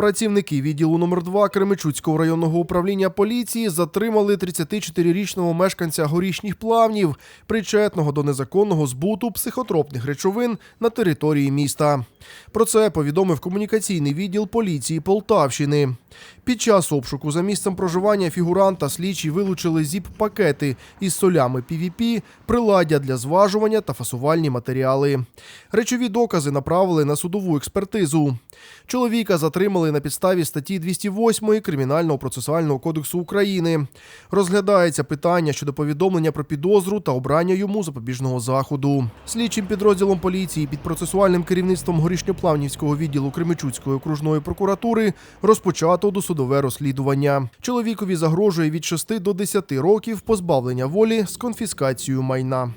Працівники відділу номер 2 Кременчуцького районного управління поліції затримали 34-річного мешканця горішніх плавнів, причетного до незаконного збуту психотропних речовин на території міста. Про це повідомив комунікаційний відділ поліції Полтавщини. Під час обшуку за місцем проживання фігуранта слідчі вилучили зіп-пакети із солями PVP, приладдя для зважування та фасувальні матеріали. Речові докази направили на судову експертизу. Чоловіка затримали на підставі статті 208 Кримінального процесуального кодексу України. Розглядається питання щодо повідомлення про підозру та обрання йому запобіжного заходу. Слідчим підрозділом поліції під процесуальним керівництвом горішньоплавнівського відділу Кремичуцької окружної прокуратури розпочато досудове розслідування. Чоловікові загрожує від 6 до 10 років позбавлення волі з конфіскацією майна.